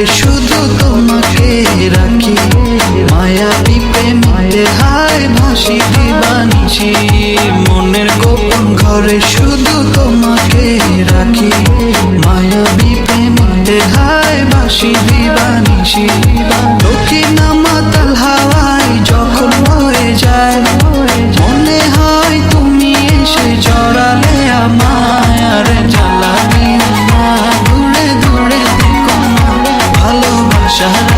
করে শুধু তোমাকে রাখি। মায়া পিপে মায়ে হায় ভাসি দিবানিছি মনের গোপন ঘরে শুধু তোমাকে রাখি। মায়া বিপে মায়ে হায় ভাসি দিবানিছি شهادة